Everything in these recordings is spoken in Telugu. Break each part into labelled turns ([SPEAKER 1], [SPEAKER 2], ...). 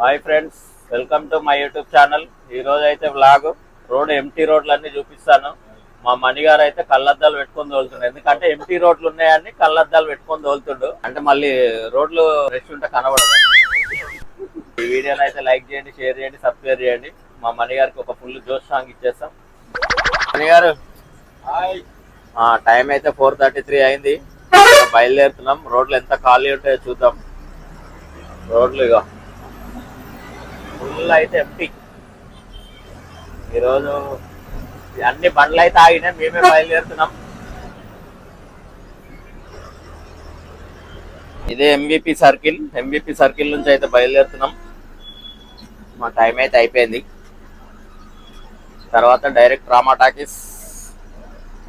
[SPEAKER 1] Hi friends welcome to my YouTube channel. ఈ రోజు అయితే వ్లాగ్ రోడ్ ఎంటీ రోడ్లు అన్ని చూపిస్తాను. మా మణి గారు అయితే కళ్ళద్దాలు పెట్టుకొని తోలుతుండు. ఎందుకంటే ఎంటీ రోడ్లు ఉన్నాయని కళ్ళద్దాలు పెట్టుకొని తోలుతుండు. అంటే మళ్ళీ రోడ్లు రెస్ట్ ఉంటే కనబడదు. ఈ వీడియోని అయితే లైక్ చేయండి షేర్ చేయండి సబ్స్క్రైబ్ చేయండి. మా మణి గారికి ఒక ఫుల్ జోష్ సాంగ్ ఇచ్చేస్తాం. మణి గారు టైం అయితే ఫోర్ థర్టీ త్రీ అయింది. బయలుదేరుతున్నాం. రోడ్లు ఎంత ఖాళీ ఉంటాయో చూద్దాం. రోడ్లు ఇక ఫుల్ అయితే ఎంపీ ఈరోజు అన్ని బండ్లు అయితే ఆగినాయి మేమే బయలుదేరుతున్నాం. ఇదే ఎంబీపీ సర్కిల్ ఎంబీపీ సర్కిల్ నుంచి అయితే బయలుదేరుతున్నాం. మా టైం అయితే అయిపోయింది. తర్వాత direct Rama talkies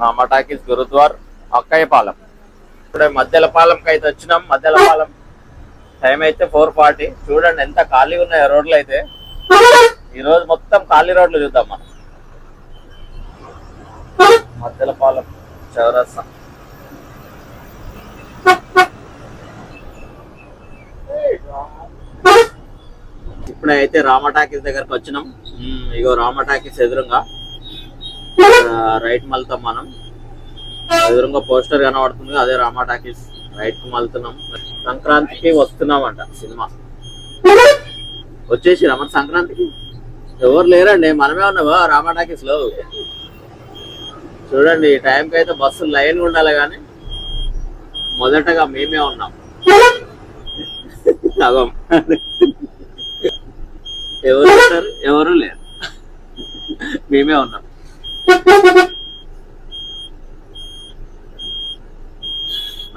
[SPEAKER 1] Rama talkies Gurudwar Akkayyapalem. ఇప్పుడే మధ్యలపాలెంకి అయితే వచ్చినాం. మధ్యలపాలెం టైం అయితే ఫోర్ ఫార్టీ చూడండి ఎంత ఖాళీ ఉన్నాయి రోడ్లు అయితే. ఈ రోజు మొత్తం ఖాళీ రోడ్లు చూద్దాం మనం మధ్యల పాలెం చౌరస్తా రామ టాకీస్ దగ్గరకు వచ్చినాం. ఇగో రామ టాకీస్ ఎదురుగా రైట్ మళ్తాం మనం. ఎదురుగా పోస్టర్ కనబడుతుంది అదే రామా టాకీస్ రైట్కు మళ్తున్నాం సంక్రాంతికి వస్తున్నామంట సినిమా. వచ్చేసి మన సంక్రాంతికి? ఎవరు లేరండి మనమే ఉన్నావా రామా స్లో లో చూడండి ఈ టైంకి అయితే బస్సు లైన్ ఉండాలి కానీ మొదటగా మేమే ఉన్నాం. సగం. ఎవరు ఎవరు లేరు. మేమే ఉన్నాం.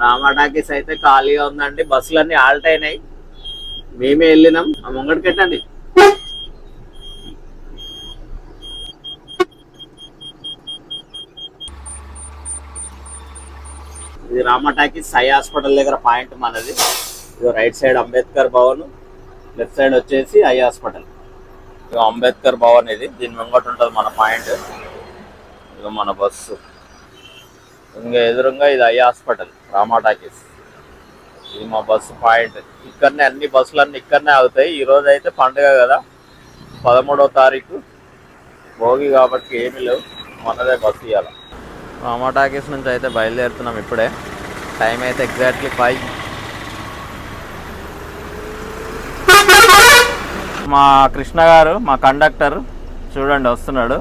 [SPEAKER 1] రామా టాకీస్ అయితే ఖాళీగా ఉందండి. బస్సులన్నీ ఆల్ట్ అయినాయి. మేమే వెళ్ళినాం. ఆ ముంగడికి పెట్టండి ఇది రామా టాకీస్ సై హాస్పిటల్ దగ్గర పాయింట్ మనది. ఇది right side Ambedkar Bhavan. Left side వచ్చేసి ఐ హాస్పిటల్. ఇక అంబేద్కర్ భవన్ ఇది. దీని ముంగట ఉంటుంది మన పాయింట్. ఇక మన బస్సు. ఇంకా ఎదురుగా ఇది ఐ హాస్పిటల్. రామా టాకీస్. ఇది మా బస్సు పాయింట్. ఇక్కడనే అన్ని బస్సులన్నీ ఇక్కడనే ఆగుతాయి. ఈరోజు అయితే పండుగ కదా. పదమూడవ తారీఖు. భోగి కాబట్టి ఏమీ లేవు. మనదే బస్సు ఇవ్వాలి రామా టాకీస్ నుంచి అయితే బయలుదేరుతున్నాం ఇప్పుడే. టైం అయితే ఎగ్జాక్ట్లీ ఫైవ్ మా కృష్ణ గారు మా కండక్టర్ చూడండి వస్తున్నాడు.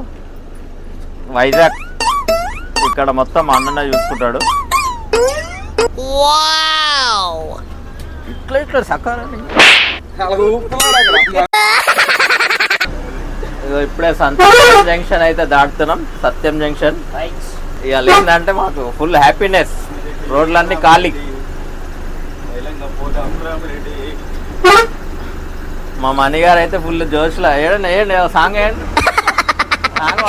[SPEAKER 1] వైజాగ్. ఇక్కడ మొత్తం మా అన్ననే చూసుకుంటాడు. ఇట్లా ఇట్లా సకాలండి ఇగో ఇప్పుడే సత్యం జంక్షన్ అయితే దాటుతున్నాం. సత్యం జంక్షన్. ఇక ఏంటంటే మాకు ఫుల్ హ్యాపీనెస్ రోడ్లన్నీ ఖాళీ. మా మణి గారు అయితే ఫుల్ జోష్లో. ఏడండి ఏడండి సాంగ్ వేయండి సాంగ్.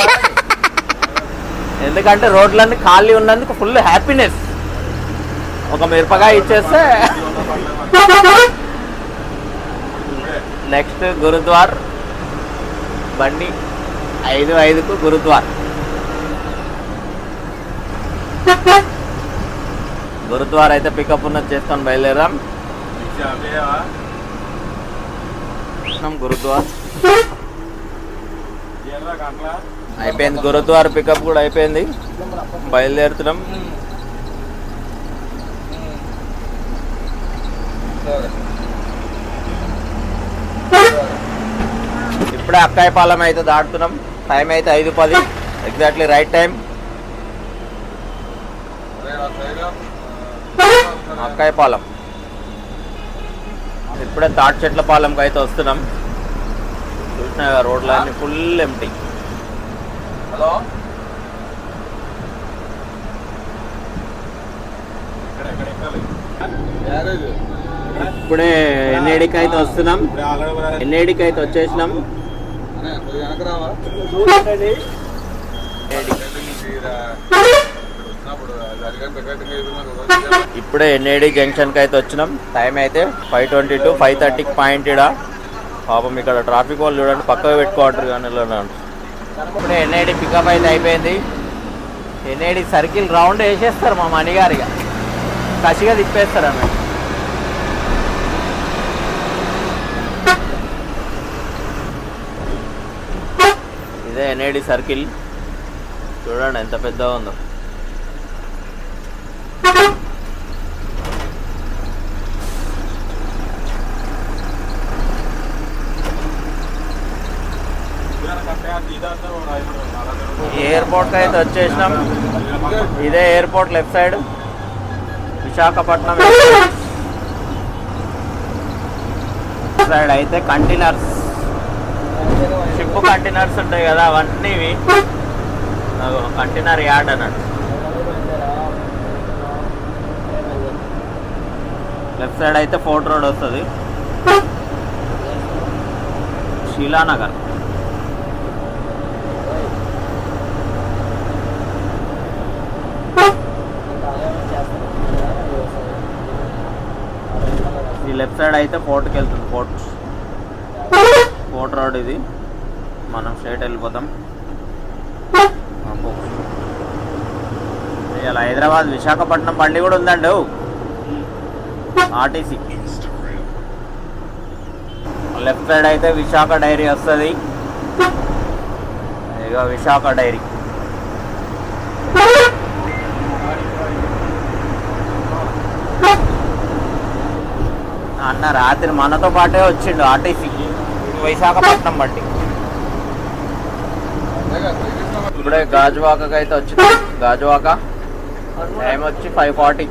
[SPEAKER 1] ఎందుకంటే రోడ్లన్నీ ఖాళీ ఉన్నందుకు ఫుల్ హ్యాపీనెస్ ఒక మిరపకాయ ఇచ్చేస్తే నెక్స్ట్ గురుద్వార్. బండి ఐదు ఐదుకు గురుద్వార్. గురుద్వార్ అయితే పికప్ ఉన్నది చేసుకొని బయలుదేరాం. కృష్ణం గురుద్వార్. అయిపోయింది గురుద్వార్ పికప్ కూడా అయిపోయింది. బయలుదేరుతున్నాం. ఇప్పుడే అక్కాయపాలెం అయితే దాటుతున్నాం. టైం అయితే ఐదు పది. ఎగ్జాక్ట్లీ రైట్ టైం అక్కాయపాలెం ఇప్పుడే తాటి చెట్ల పాలెంకి అయితే వస్తున్నాం. చూసిన రోడ్లు అన్ని ఫుల్ ఎంటీ
[SPEAKER 2] హలో?
[SPEAKER 1] ఇప్పుడే ఎన్ఏడికి అయితే వస్తున్నాం. ఎన్ఏడికి అయితే వచ్చేసినాం. ఇప్పుడే ఎన్ఏడి జంక్షన్కి అయితే వచ్చినాం. టైం అయితే ఫైవ్ ట్వంటీ టు ఫైవ్ థర్టీకి పాయింట్ ఇడా పాపం ఇక్కడ ట్రాఫిక్ వాళ్ళు చూడండి పక్కగా పెట్టుకోవట్రు కానీ ఇప్పుడే ఎన్ఐడి పికప్ అయితే అయిపోయింది. ఎన్ఐడి సర్కిల్ రౌండ్ వేసేస్తారు మా మణిగారిగా కసిగా తిప్పేస్తారు అన్నట్టు ఇదే ఎన్ఐడి సర్కిల్. చూడండి ఎంత పెద్దగా ఉందో. ఎయిర్పోర్ట్కి అయితే వచ్చేసినాం. ఇదే airport left side. Visakhapatnam side అయితే కంటైనర్స్ షిప్ కంటైనర్స్ ఉంటాయి కదా అవన్నీ కంటైనర్ యార్డ్ అన్నట్టు. లెఫ్ట్ సైడ్ అయితే ఫోర్ట్ రోడ్ వస్తుంది. శిలానగర్. ఈ లెఫ్ట్ సైడ్ అయితే ఫోర్ట్కి వెళ్తుంది ఫోర్ట్. ఫోర్ట్ రోడ్ ఇది. మనం స్టేట్ వెళ్ళిపోతాం. అబ్బో. ఇలా హైదరాబాద్ విశాఖపట్నం బండి కూడా ఉందండి. ఆర్టీసీ. లెఫ్ట్ సైడ్ అయితే విశాఖ డైరీ వస్తుంది. ఇక విశాఖ డైరీ. అన్న రాత్రి మనతో పాటే వచ్చిండు ఆర్టీసీకి. విశాఖపట్నం బండి. ఇప్పుడే గాజువాకకి అయితే వచ్చింది. గాజువాక టైం వచ్చి ఫైవ్ ఫార్టీ.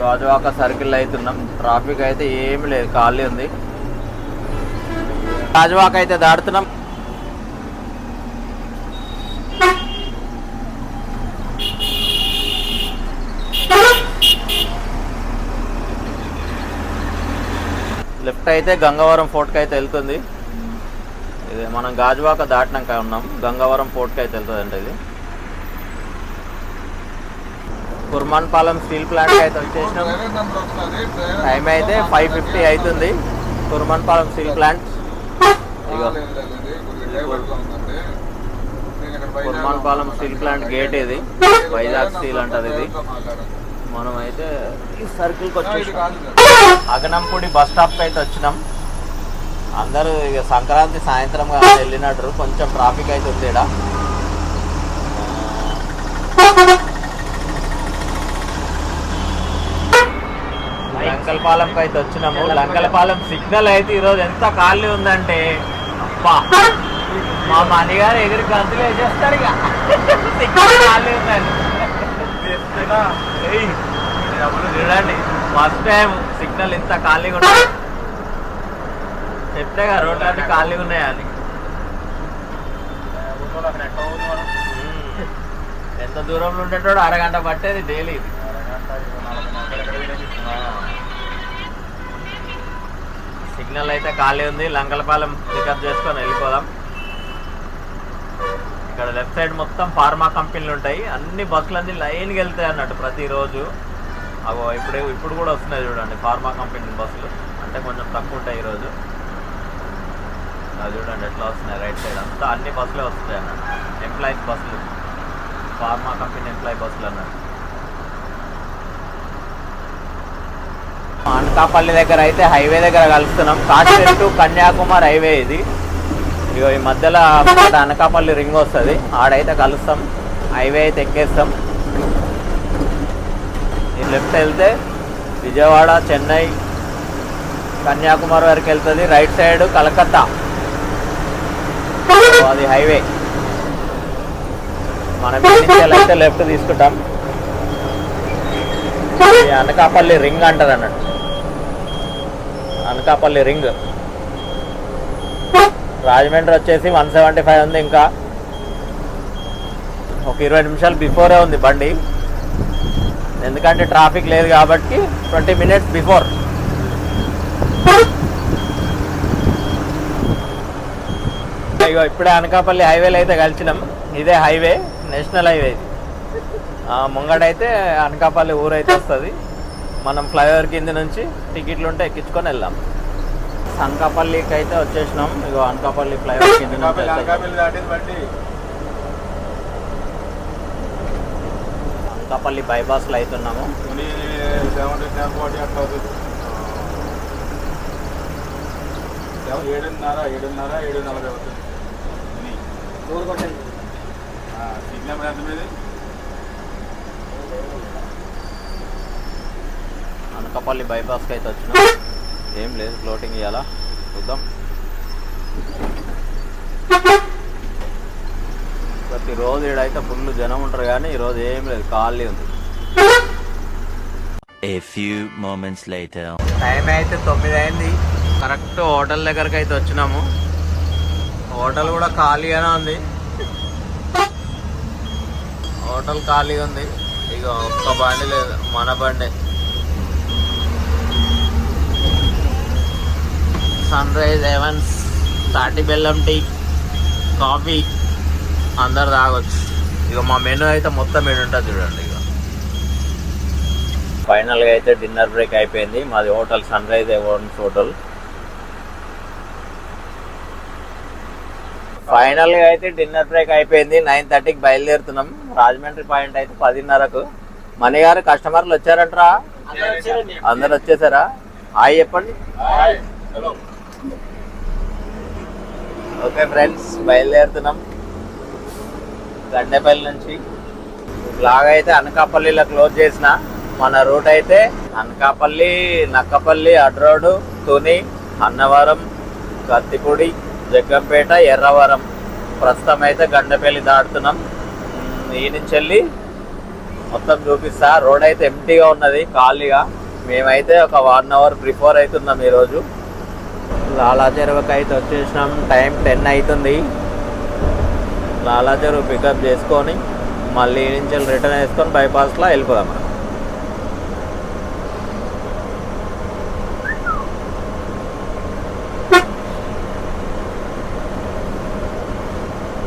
[SPEAKER 1] గాజువాక సర్కిల్ అవుతున్నాం ట్రాఫిక్ అయితే ఏమి లేదు ఖాళీ ఉంది. గాజువాక అయితే దాడుతున్నాం లెఫ్ట్ అయితే గంగవరం ఫోర్ట్కి అయితే వెళ్తుంది. ఇది మనం గాజువాక దాటినాక ఉన్నాం. గంగవరం ఫోర్ట్కి అయితే వెళ్తుందండి ఇది. కుర్మాన్పాలెం స్టీల్ ప్లాంట్కి అయితే వచ్చేసినాం. టైం అయితే ఫైవ్ ఫిఫ్టీ అవుతుంది. Kurmanpalem steel plant. ఇగో. కుర్మాన్పాలెం స్టీల్ ప్లాంట్ గేట్ ఇది. వైజాగ్ స్టీల్ అంటారు ఇది. మనం అయితే ఈ సర్కిల్కి వచ్చేసినాం అగనంపూడి బస్ స్టాప్కి అయితే వచ్చినాం. అందరూ ఇక సంక్రాంతి సాయంత్రం కానీ వెళ్ళినట్టు కొంచెం ట్రాఫిక్ అయితే ఉంది ఈడ. లంకలపాలెంకి అయితే వచ్చినాము. లంకలపాలెం సిగ్నల్ అయితే ఈరోజు ఎంత ఖాళీ ఉందంటే అబ్బా! మా మణి గారు ఎగిరి గంతులు వేసేస్తారు ఇక. సిగ్నల్ ఖాళీ ఉందండి. చూడండి ఫస్ట్ టైం సిగ్నల్ ఇంత ఖాళీగా ఉన్నాయి చెప్తేగా రోడ్లు అన్ని ఖాళీగా ఉన్నాయని ఎంత దూరంలో ఉండేటోడు అరగంట పట్టేది డైలీ ఇది. సిగ్నల్ అయితే ఖాళీ ఉంది. లంకలపాలెం పికప్ చేసుకొని వెళ్ళిపోదాం. ఇక్కడ లెఫ్ట్ సైడ్ మొత్తం ఫార్మా కంపెనీలు ఉంటాయి. అన్ని బస్సులు అన్ని లైన్కి వెళ్తాయి అన్నట్టు ప్రతిరోజు. అగో ఇప్పుడే ఇప్పుడు కూడా వస్తున్నాయి చూడండి ఫార్మా కంపెనీ బస్సులు. అంటే కొంచెం తక్కువ ఉంటాయి ఈరోజు. అది చూడండి ఎట్లా వస్తున్నాయి రైట్ సైడ్ అంతా అన్ని బస్సులే వస్తాయి అన్నట్టు. ఎంప్లాయీస్ బస్సులు. ఫార్మా కంపెనీ ఎంప్లాయీ బస్సులు అన్నట్టు. అనకాపల్లి దగ్గర అయితే హైవే దగ్గర కలుస్తున్నాం. కాశ్మీర్ టు కన్యాకుమారి హైవే ఇది. ఇగో ఈ మధ్యలో అనకాపల్లి రింగ్ వస్తుంది. ఆడైతే కలుస్తాం. హైవే అయితే ఎక్కేస్తాం. ఈ లెఫ్ట్ వెళ్తే విజయవాడ చెన్నై కన్యాకుమారి వరకు వెళ్తుంది. Right side Calcutta. అది హైవే. మనం అయితే లెఫ్ట్ తీసుకుంటాం. అనకాపల్లి రింగ్ అంటారు అన్నట్టు అనకాపల్లి రింగ్ రాజమండ్రి వచ్చేసి వన్ సెవెంటీ ఫైవ్ ఉంది ఇంకా. ఒక ఇరవై నిమిషాలు బిఫోరే ఉంది బండి. ఎందుకంటే ట్రాఫిక్ లేదు కాబట్టి ట్వంటీ మినిట్స్ బిఫోర్. ఇగో ఇప్పుడే అనకాపల్లి హైవేలో అయితే కలిసినాం. ఇదే హైవే నేషనల్ హైవే ఇది. ముంగడైతే అనకాపల్లి ఊరైతే వస్తుంది. మనం ఫ్లైఓవర్ కింద నుంచి టికెట్లు ఉంటే ఎక్కించుకొని వెళ్దాం. అనకాపల్లికి అయితే వచ్చేసినాం. ఇగో అనకాపల్లి ఫ్లైఓవర్ కింద అనకాపల్లి బైపాస్లో అవుతున్నాము
[SPEAKER 2] ఏడున్నర ఏడున్నర ఏడు నలభై అవుతుంది నెంబర్ ఎంత మీది?
[SPEAKER 1] అనకాపల్లి బైపాస్కి అయితే వచ్చినాం. ఏం లేదు ఫ్లోటింగ్ ఇవ్వాలా చూద్దాం. ప్రతిరోజు ఈడైతే ఫుల్ జనం ఉంటారు కానీ ఈరోజు ఏం లేదు ఖాళీ ఉంది.
[SPEAKER 3] A few moments later.
[SPEAKER 1] Time అయితే తొమ్మిది అయింది. కరెక్ట్ హోటల్ దగ్గరికి అయితే వచ్చినాము. హోటల్ కూడా ఖాళీగానే ఉంది. హోటల్ ఖాళీగా ఉంది. ఇక ఒక్క బండి లేదు మన బండి. సన్ రైజ్ ఎవెన్స్ తాటి బెల్లం టీ కాఫీ అందరు తాగొచ్చు. ఇక మా మెనూ అయితే మొత్తం మెనూ ఉంటుంది చూడండి ఇక. ఫైనల్గా అయితే డిన్నర్ బ్రేక్ అయిపోయింది. మాది హోటల్ సన్ రైజ్ ఎవెన్స్ హోటల్. ఫైనల్గా అయితే డిన్నర్ బ్రేక్ అయిపోయింది. నైన్ థర్టీకి బయలుదేరుతున్నాం. రాజమండ్రి పాయింట్ అయితే పదిన్నరకు. మణి గారు కస్టమర్లు వచ్చారంటరా? అందరు వచ్చేసారా? హాయ్ చెప్పండి.
[SPEAKER 2] హలో
[SPEAKER 1] ఓకే ఫ్రెండ్స్ బయలుదేరుతున్నాం. గండేపల్లి నుంచి. బ్లాగ్ అయితే అనకాపల్లిలో క్లోజ్ చేసిన. మన రూట్ అయితే అనకాపల్లి నక్కపల్లి అడ్రోడు తుని అన్నవరం కత్తిపూడి జగ్గంపేట ఎర్రవరం. ప్రస్తుతం అయితే గండపల్లి దాటుతున్నాం. ఈ నుంచి వెళ్ళి మొత్తం చూపిస్తా. రోడ్ అయితే ఎంటీగా ఉన్నది ఖాళీగా. మేమైతే ఒక వన్ అవర్ ప్రిఫర్ అవుతున్నాం ఈరోజు. లాలా చెరువుకి అయితే వచ్చేసినాం. టైం టెన్ అవుతుంది లాలా చెరువు పికప్ చేసుకొని మళ్ళీ నుంచి రిటర్న్ వేసుకొని బైపాస్లో వెళ్ళిపోదాం మనం.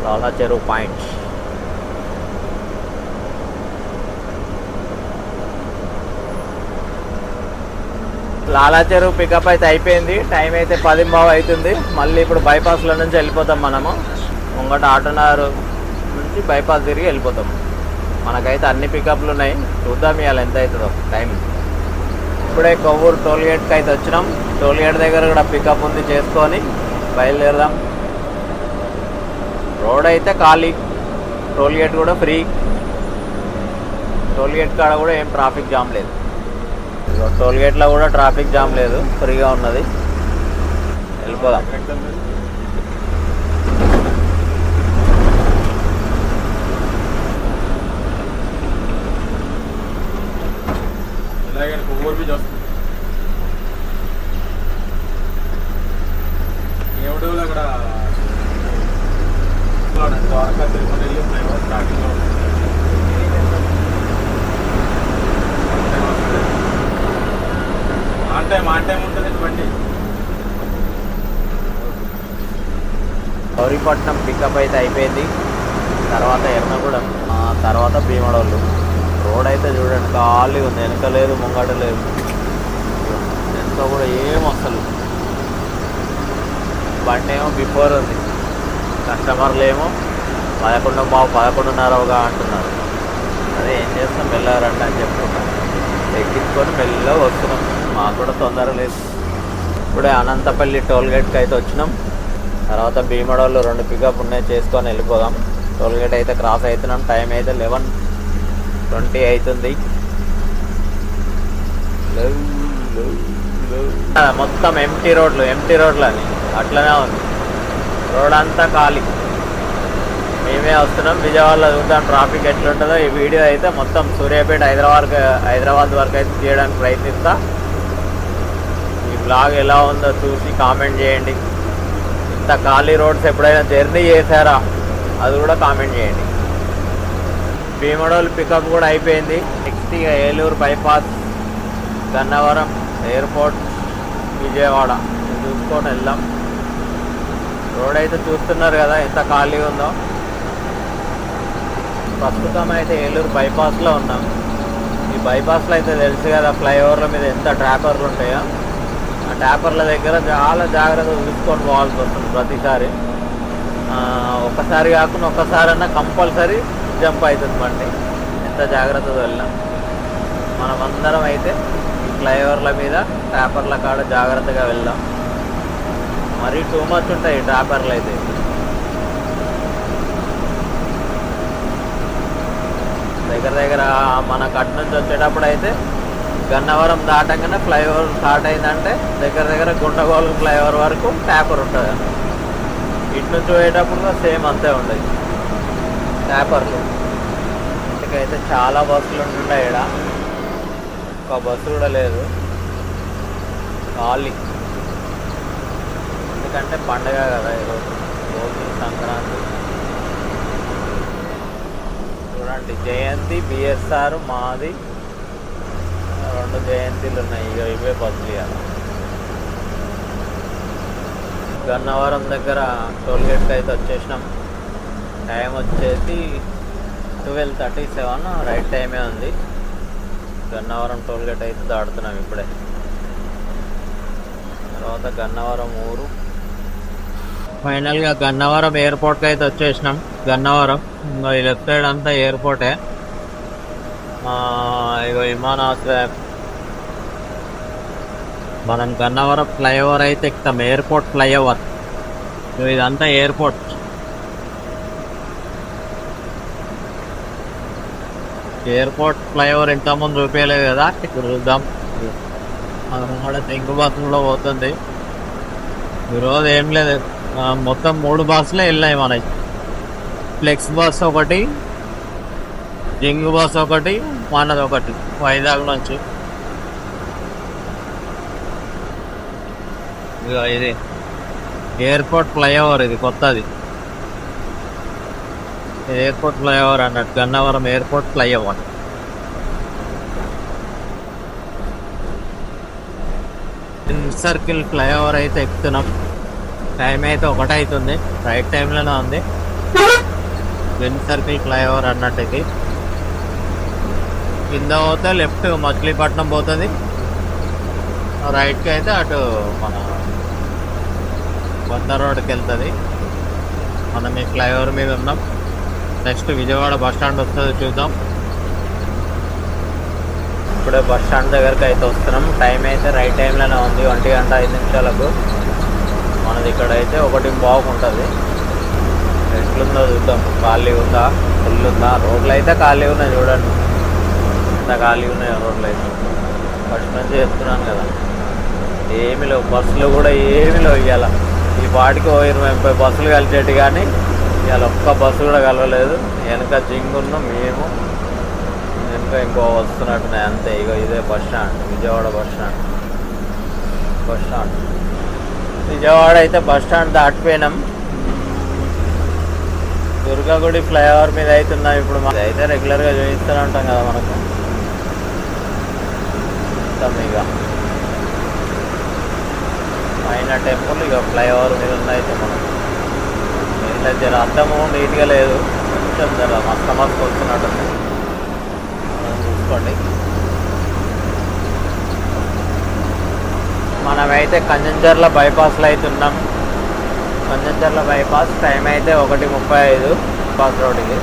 [SPEAKER 1] లాలా చెరువు పాయింట్స్. లాలా చెరువు పికప్ అయితే అయిపోయింది. టైం అయితే పది బావు అవుతుంది. మళ్ళీ ఇప్పుడు బైపాస్లో నుంచి వెళ్ళిపోతాం మనము. ముంగట ఆటోనగర్ నుంచి బైపాస్ తిరిగి వెళ్ళిపోతాం. మనకైతే అన్ని పికప్లు ఉన్నాయి. చూద్దాం ఇవాళ ఎంత అవుతుందో టైం ఇప్పుడే కొవ్వూరు టోల్ గేట్కి అయితే వచ్చినాం. టోల్ గేట్ దగ్గర కూడా పికప్ ఉంది చేసుకొని బయలుదేరదాం. రోడ్ అయితే ఖాళీ. టోల్ గేట్ కూడా ఫ్రీ టోల్ గేట్ కాడ కూడా ఏం ట్రాఫిక్ జామ్ లేదు. ఇదిగో టోల్ కూడా ట్రాఫిక్ జామ్ లేదు ఫ్రీగా ఉన్నది. వెళ్ళిపోదాం.
[SPEAKER 2] ఇలాగే బీచ్ వస్తుంది. అక్కడ ద్వారకా తిరుపతి వెళ్ళి ఫ్లైఓవర్ స్టార్టింగ్లో ఉంది. ఆన్ టైం ఆన్ టైం ఉంటుంది బండి
[SPEAKER 1] గౌరీపట్నం పికప్ అయితే అయిపోయింది. తర్వాత ఎర్నగూడెం తర్వాత భీమడోళ్ళు రోడ్ అయితే చూడండి ఖాళీ ఉంది. వెనక లేదు ముంగట లేదు. వెనక కూడా ఏం అసలు. బండి ఏమో బిఫోర్ ఉంది. కస్టమర్లు ఏమో పదకొండు బావు పదకొండున్నరగా అంటున్నారు. అదే ఏం చేస్తాం? వెళ్ళారంట అని చెప్తున్నాం. ఎక్కించుకొని మెల్లగా వస్తున్నాం. మాకు కూడా తొందర లేదు. ఇప్పుడే అనంతపల్లి టోల్ గేట్కి అయితే వచ్చినాం. తర్వాత భీమడోళ్ళు రెండు పికప్ ఉన్నాయి చేసుకొని వెళ్ళిపోదాం. టోల్గేట్ అయితే క్రాస్ అవుతున్నాం. టైం అయితే లెవెన్ ట్వంటీ అవుతుంది. మొత్తం ఎంటీ రోడ్లు ఎంటీ రోడ్లు అని అట్లనే ఉంది. రోడ్ అంతా ఖాళీ. మేమే వస్తున్నాం. విజయవాడలో చూద్దాం ట్రాఫిక్ ఎట్లుంటుందో. ఈ వీడియో అయితే మొత్తం సూర్యాపేట హైదరాబాద్ హైదరాబాద్ వరకు అయితే తీయడానికి ప్రయత్నిస్తా. ఈ బ్లాగ్ ఎలా ఉందో చూసి కామెంట్ చేయండి. ఇంత ఖాళీ రోడ్స్ ఎప్పుడైనా జర్నీ చేశారా? అది కూడా కామెంట్ చేయండి. భీమడోల్ పికప్ కూడా అయిపోయింది. నెక్స్ట్ ఇక ఏలూరు బైపాస్ గన్నవరం ఎయిర్పోర్ట్ విజయవాడ. చూసుకొని వెళ్దాం. రోడ్ అయితే చూస్తున్నారు కదా ఎంత ఖాళీగా ఉందో. ప్రస్తుతం అయితే ఏలూరు బైపాస్లో ఉన్నాం. ఈ బైపాస్లో అయితే తెలుసు కదా ఫ్లైఓవర్ల మీద ఎంత ట్రాపర్లు ఉంటాయో. ట్యాపర్ల దగ్గర చాలా జాగ్రత్తగా చూసుకొని పోవాల్సి వస్తుంది ప్రతిసారి. ఒకసారి ఒక్కసారి కాకుండా ఒక్కసారన్నా కంపల్సరీ జంప్ అవుతుంది బండి. ఎంత జాగ్రత్తగా వెళ్ళినా. మనం అందరం అయితే ఈ ఫ్లైఓవర్ల మీద ట్యాపర్ల కాడ జాగ్రత్తగా వెళ్దాం. మరీ టూ మచ్ ఉంటాయి ట్యాపర్లు అయితే. దగ్గర దగ్గర మన కట్ నుంచి వచ్చేటప్పుడు అయితే గన్నవరం దాటంగానే ఫ్లైఓవర్ స్టార్ట్ అయిందంటే దగ్గర దగ్గర గుండగోళం ఫ్లైఓవర్ వరకు ట్యాపర్ ఉంటుంది. ఇటు నుంచి పోయేటప్పుడు సేమ్ అంతే ఉండేది. ట్యాపర్లు ఇకైతే చాలా బస్సులు ఉంటుండే ఇక్కడ ఒక బస్సు కూడా లేదు. ఖాళీ. ఎందుకంటే పండగ కదా ఈరోజు. భోగి సంక్రాంతి. చూడండి జయంతి బిఎస్ఆర్ మాది. రెండు జయంతిలు ఉన్నాయి. ఇక ఇవే బస్సులు గన్నవరం దగ్గర టోల్గేట్కి అయితే వచ్చేసినాం. టైం వచ్చేసి ట్వెల్వ్ థర్టీ సెవెన్. రైట్ టైమే ఉంది. గన్నవరం టోల్గేట్ అయితే దాడుతున్నాం ఇప్పుడే. తర్వాత గన్నవరం ఊరు. ఫైనల్గా గన్నవరం ఎయిర్పోర్ట్కి అయితే వచ్చేసినాం. గన్నవరం. ఇంకా ఈ లెఫ్ట్ సైడ్ అంతా ఎయిర్పోర్టే. ఆ, ఇగో విమానాశ్రయం. మనం గన్నవరం ఫ్లైఓవర్ అయితే ఎక్కుతాం. Airport flyover. ఇదంతా ఎయిర్పోర్ట్. ఎయిర్పోర్ట్ ఫ్లైఓవర్ ఇంతకుముందు చూపించలేదు కదా. ఇప్పుడు చూద్దాం. మనం కూడా తెంగు బస్సులో పోతుంది. ఈరోజు ఏం లేదు. మొత్తం మూడు బస్సులే వెళ్ళాయి మనకి. ఫ్లెక్స్ బస్ ఒకటి జింగు బస్ ఒకటి మనది ఒకటి వైజాగ్ నుంచి. ఇది. ఎయిర్పోర్ట్ ఫ్లైఓవర్ ఇది కొత్తది. ఎయిర్పోర్ట్ ఫ్లైఓవర్ అన్నట్టు Gannavaram airport flyover. Circle flyover అయితే ఎక్కుతున్నాం. టైం అయితే ఒకటైతుంది అవుతుంది రైట్ టైంలోనే ఉంది. విన్ సర్కిల్ ఫ్లైఓవర్ అన్నట్టు ఇది. కింద పోతే లెఫ్ట్ మచిలీపట్నం పోతుంది. రైట్కి అయితే అటు మన కొత్త రోడ్కి వెళ్తుంది మనం ఈ ఫ్లైఓవర్ మీద ఉన్నాం. నెక్స్ట్ విజయవాడ బస్ స్టాండ్ వస్తుంది చూద్దాం. ఇప్పుడే బస్ స్టాండ్ దగ్గరికి అయితే వస్తున్నాం. టైం అయితే రైట్ టైంలోనే ఉంది. ఒంటి గంట ఐదు నిమిషాలకు. మనది ఇక్కడ అయితే ఒకటి బాగుంటుంది ఎట్లుందో చూద్దాం. ఖాళీ ఉందా? ఫుల్ ఉందా? రోడ్లు అయితే ఖాళీ ఉన్నాయి చూడండి. ఎంత ఖాళీ ఉన్నాయి రోడ్లు అయితే ఫస్ట్ నుంచి చెప్తున్నాను కదా. ఏమి లేవు. బస్సులు కూడా ఏమి లేవు ఇవాళ ఈ పాటికి ఓ ఇరవై ముప్పై బస్సులు కలిసేటి కానీ ఇవాళ ఒక్క బస్సు కూడా కలవలేదు. వెనక జింగున్న మేము. వెనక ఇంకో వస్తున్నట్టున్నాయి అంతే ఇగో ఇదే bus stand Vijayawada bus stand. Bus stand. Vijayawada అయితే బస్ స్టాండ్ దాటిపోయినాం. దుర్గాగుడి ఫ్లైఓవర్ మీద అవుతున్నాం ఇప్పుడు మాది అయితే రెగ్యులర్గా చూపిస్తూనే ఉంటాం కదా మనకు. ఇక పైన టెంపుల్ ఇక ఫ్లైఓవర్ మీద అయితే మనం ఇలా జర అద్దము నీట్గా లేదు. కొంచెం జర మస్త మస్తు వస్తున్నట్టు చూసుకోండి. మనమైతే కంజంజర్ల బైపాస్లో అయితే ఉన్నాం. కంజంజర్ల బైపాస్ టైం అయితే ఒకటి ముప్పై ఐదు బస్ రోడ్డుకి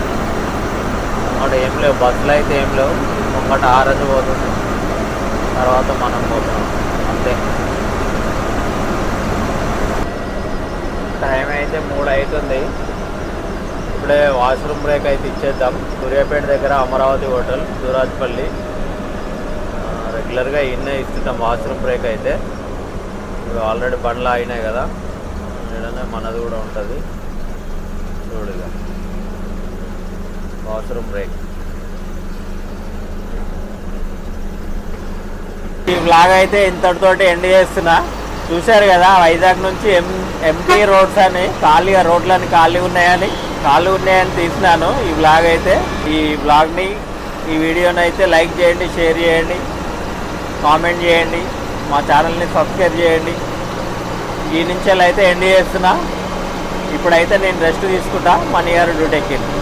[SPEAKER 1] అక్కడ ఏం లేవు బస్సులు అయితే ఏం లేవు. ముంగట ఆరోజు పోతుంది. తర్వాత మనం పోతున్నాం అంతే. టైం అయితే మూడు అవుతుంది. ఇప్పుడే వాష్రూమ్ బ్రేక్ అయితే ఇచ్చేద్దాం. సూర్యాపేట దగ్గర అమరావతి హోటల్ సూరాజ్పల్లి. రెగ్యులర్గా ఇన్నే ఇస్తుంటాం వాష్రూమ్ బ్రేక్ అయితే. ఇప్పుడు ఆల్రెడీ బండ్లు ఆగినాయి కదా. ఇలానే మనది కూడా ఉంటుంది. చూడుగా. వాష్రూమ్ బ్రేక్ ఈ బ్లాగ్ అయితే ఇంతటితోటి ఎండ్ చేస్తున్నా. చూశారు కదా వైజాగ్ నుంచి ఎం ఎంటీ రోడ్స్ అని ఖాళీగా రోడ్లని ఖాళీ ఉన్నాయని ఖాళీ ఉన్నాయని తీసినాను ఈ బ్లాగ్ అయితే. ఈ బ్లాగ్ని ఈ వీడియోని అయితే లైక్ చేయండి షేర్ చేయండి కామెంట్ చేయండి మా ఛానల్ని సబ్స్క్రైబ్ చేయండి. ఈ నుంచి అయితే ఎండ్ చేస్తున్నా. ఇప్పుడైతే నేను రెస్ట్ తీసుకుంటా. మనీ గారు డ్యూటెక్కింది